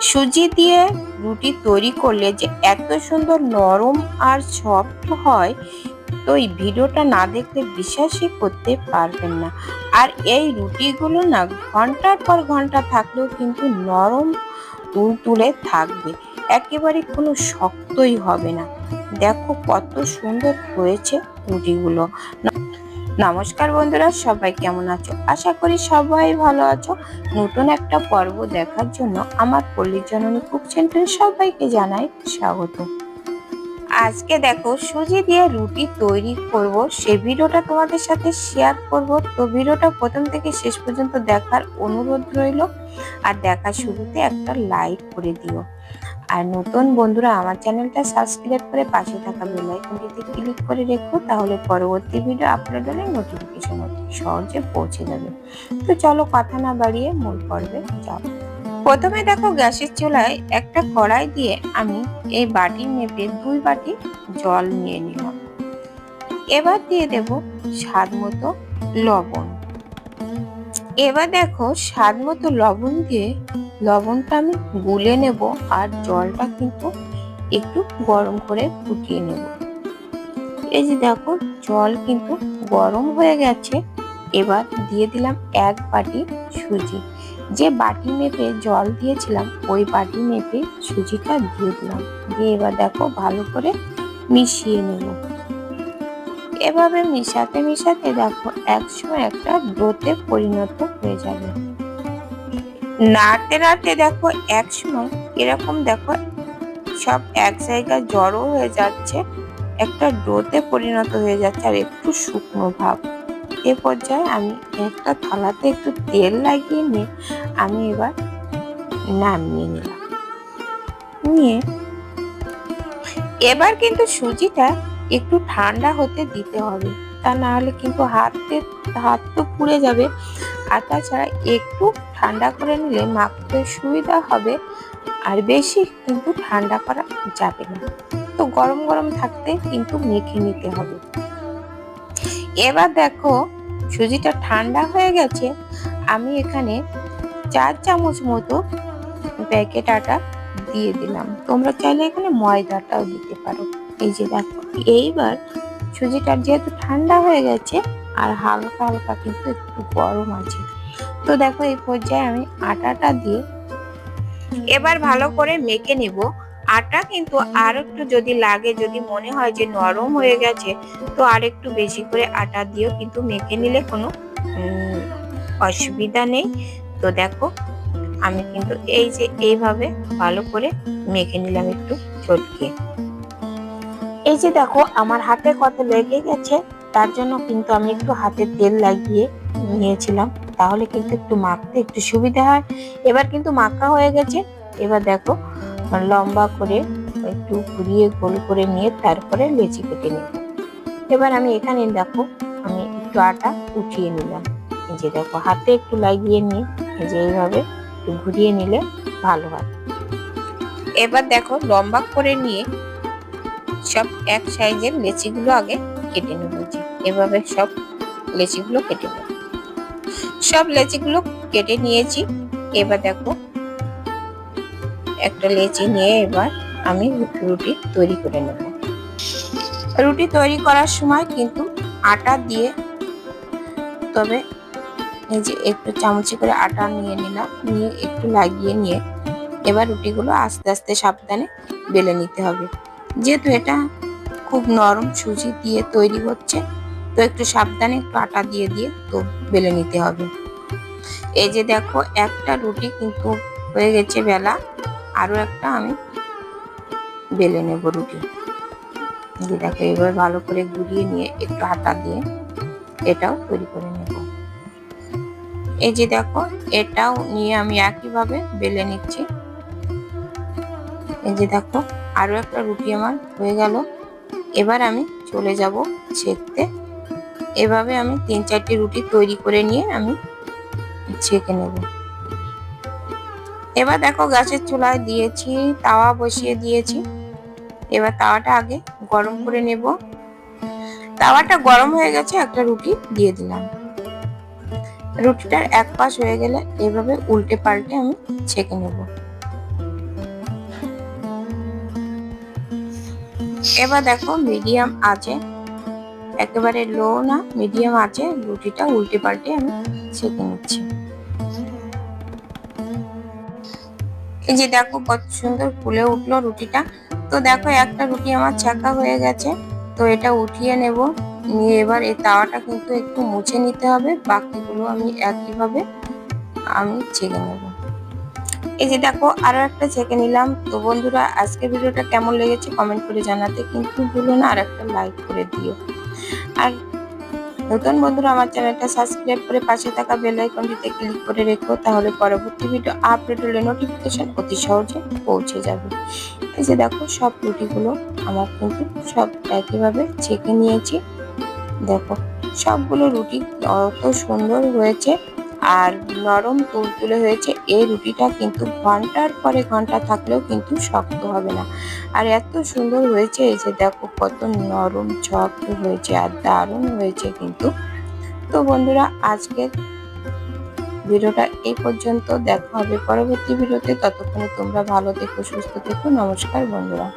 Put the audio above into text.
সুজি দিয়ে রুটি তৈরি করলে যে এত সুন্দর নরম আর সফট হয়, তো এই ভিডিওটা না দেখলে বিশ্বাসই করতে পারবেন না। আর এই রুটিগুলো না ঘণ্টার পর ঘণ্টা থাকলেও কিন্তু নরম তুলতুলে থাকবে। একেবারে কোনো শক্তই হবে না। দেখো কত সুন্দর হয়েছে রুটিগুলো। নমস্কার বন্ধুরা, সবাই কেমন আছো? আশা করি সবাই ভালো আছো। নতুন একটা পর্ব দেখার জন্য আমার পল্লী জননী কুক সেন্টারে সবাইকে জানাই স্বাগত। আজকে দেখো সুজি দিয়ে রুটি তৈরি করব। সে ভিডিওটা তোমাদের সাথে শেয়ার করব। তো ভিডিওটা প্রথম থেকে শেষ পর্যন্ত দেখার অনুরোধ রইল। আর দেখা শুরুতে একটা লাইক করে দিও। আর নতুন বন্ধুরা আমার চ্যানেলটা সাবস্ক্রাইব করে পাশে থাকা বেল আইকনটিতে ক্লিক করে রেখো তাহলে পরবর্তী ভিডিও আপলোড হলে নোটিফিকেশন সহজে পৌঁছে যাবে। তো চলো কথা না বাড়িয়ে মূল পর্বে যাও। প্রথমে দেখো গ্যাসের চুলায় একটা কড়াই দিয়ে আমি এই বাটি মেপে দুই বাটি জল নিয়ে নিলাম। এবার দিয়ে দেব স্বাদ মতো লবণ। এবার দেখো স্বাদ মতো লবণ দিয়ে লবণটা আমি গুলে নেব আর জলটা কিন্তু একটু গরম করে ফুটিয়ে নেব। এই যে দেখো, জল কিন্তু গরম হয়ে গেছে। এবার দিয়ে দিলাম এক বাটি সুজি। যে বাটি মেপে জল দিয়েছিলাম, ওই বাটি মেপে সুজিটা দিয়ে দিলাম। দিয়ে এবার দেখো ভালো করে মিশিয়ে নেব। এভাবে মিশাতে মিশাতে দেখো একসময় একটা ডোতে পরিণত হয়ে যাবে। নাড়তে নাড়তে দেখো এক সময় এরকম দেখো সব এক জায়গায় জড়ো হয়ে যাচ্ছে, একটা ডোতে পরিণত হয়ে যাচ্ছে আর একটু শুকনো ভাব। এ পর্যায়ে আমি একটা থালাতে একটু তেল লাগিয়ে নিয়ে আমি এবার নামিয়ে নিলাম। নিয়ে এবার কিন্তু সুজিটা একটু ঠান্ডা হতে দিতে হবে। তা না হলে কিন্তু হাতে, হাত তো পুড়ে যাবে। আর তাছাড়া একটু ঠান্ডা করে নিলে মাখতে সুবিধা হবে। আর বেশি কিন্তু ঠান্ডা করা যাবে না। তো গরম গরম থাকতে কিন্তু মেখে নিতে হবে। এবার দেখো, সুজিটা ঠান্ডা হয়ে গেছে। আমি এখানে চার চামচ মতো প্যাকেট আটা দিয়ে দিলাম। তোমরা চাইলে এখানে ময়দাটাও দিতে পারো। এই যে দেখো, এইবার সুজিটা যেহেতু ঠান্ডা হয়ে গেছে, আর হালকা হালকা কিন্তু একটু গরম আছে। তো দেখো, এই পর্যায়ে আমি আটাটা দিয়ে এবার ভালো করে মেখে নিব। আটা কিন্তু আর একটু যদি লাগে, যদি মনে হয় যে নরম হয়ে গেছে, তো আর একটু বেশি করে আটা দিয়েও কিন্তু মেখে নিলে কোনো অসুবিধা নেই। তো দেখো, আমি কিন্তু এই যে এইভাবে ভালো করে মেখে নিলাম একটু চটকে। এই যে দেখো, আমার হাতে কত লেগে গেছে, তার জন্য কিন্তু আমি একটু হাতে তেল লাগিয়ে নিয়েছিলাম। তাহলে কিন্তু একটু মাখতে একটু সুবিধা হয়। এবার কিন্তু মাখা হয়ে গেছে। এবার দেখো, লম্বা করে একটু ঘুরিয়ে গোল করে নিয়ে তারপরে লেচি কেটে নেব এবার আমি এখানে দেখো, আমি একটু আটা উঠিয়ে নিলাম। যে দেখো, হাতে একটু লাগিয়ে নিয়ে যে এইভাবে একটু ঘুরিয়ে নিলে ভালো হয়। এবার দেখো, লম্বা করে নিয়ে সব এক সাইজের লেচিগুলো আগে কেটে নেব এভাবে সব লেচিগুলো কেটে নেব। সব লেচিগুলো কেটে নিয়েছি। এবার দেখো, একটা লেচি নিয়ে এবার আমি রুটি তৈরি করে নেব। রুটি তৈরি করার সময় কিন্তু আটা দিয়ে, তবে এই যে একটু চামচে করে আটা নিয়ে নিলাম, নিয়ে একটু লাগিয়ে নিয়ে এবার রুটিগুলো আস্তে আস্তে সাবধানে বেলে নিতে হবে। যেহেতু এটা খুব নরম সুজি দিয়ে তৈরি হচ্ছে, তো একটু সাবধানে একটু আটা দিয়ে দিয়ে তো বেলে নিতে হবে। এই যে দেখো, একটা রুটি কিন্তু হয়ে গেছে বেলা, আরও একটা আমি বেলে নেব রুটি। যে দেখো, এবার ভালো করে গুলিয়ে নিয়ে একটু আটা দিয়ে এটাও তৈরি করে নেব। এই যে দেখো, এটাও নিয়ে আমি একইভাবে বেলে নিচ্ছি। এই যে দেখো, আরও একটা রুটি আমার হয়ে গেল। এবার আমি চলে যাব ছেঁকতে। এভাবে আমি তিন চারটি রুটি তৈরি করে নিয়ে আমি ছেঁকে নেব। এবার দেখো গ্যাসের চুলায় দিয়েছি, তাওয়া বসিয়ে দিয়েছি। এবার তাওয়াটা আগে গরম করে নেব। তাওয়াটা গরম হয়ে গেছে, একটা রুটি দিয়ে দিলাম। রুটিটার এক পাশ হয়ে গেলে এভাবে উল্টে পাল্টে আমি ছেঁকে নেব। এবার দেখো মিডিয়াম আছে। একেবারে লো না মিডিয়াম আছে। রুটিটা উল্টে পাল্টে আমি ছেঁকে নিচ্ছি। এই যে দেখো কত সুন্দর ফুলে উঠল রুটিটা। তো দেখো একটা রুটি আমার ছাকা হয়ে গেছে, তো এটা উঠিয়ে নেব। নিয়ে এবার এই তাওয়াটা কিন্তু একটু মুছে নিতে হবে। বাকিগুলো আমি একইভাবে আমি ছেঁকে নেব। এই যে দেখো, আরও একটা ছেঁকে নিলাম। তো বন্ধুরা, আজকের ভিডিওটা কেমন লেগেছে কমেন্ট করে জানাতে কিন্তু ভুলো না, আর একটা লাইক করে দিও। আর নতুন বন্ধুরা, আমার চ্যানেলটা সাবস্ক্রাইব করে পাশে থাকা বেল আইকনটিতে ক্লিক করে রেখো, তাহলে পরবর্তী ভিডিও আপলোড হলে নোটিফিকেশন অতি সহজে পৌঁছে যাবে। এই যে দেখো, সব রুটিগুলো আমার কিন্তু সব একইভাবে ছেঁকে নিয়েছি। দেখো, সবগুলো রুটি অত সুন্দর হয়েছে। আর নরম তুলতুলে হয়েছে। এই রুটিটা কিন্তু ঘণ্টার পরে ঘণ্টা থাকলেও কিন্তু শক্ত হবে না। আর এত সুন্দর হয়েছে এই যে দেখো, কত নরম শক্ত হয়েছে আর দারুণ হয়েছে কিন্তু। তো বন্ধুরা, আজকের ভিডিওটা এই পর্যন্ত। দেখা হবে পরবর্তী ভিডিওতে। ততক্ষণে তোমরা ভালো থেকো, সুস্থ থেকো। নমস্কার বন্ধুরা।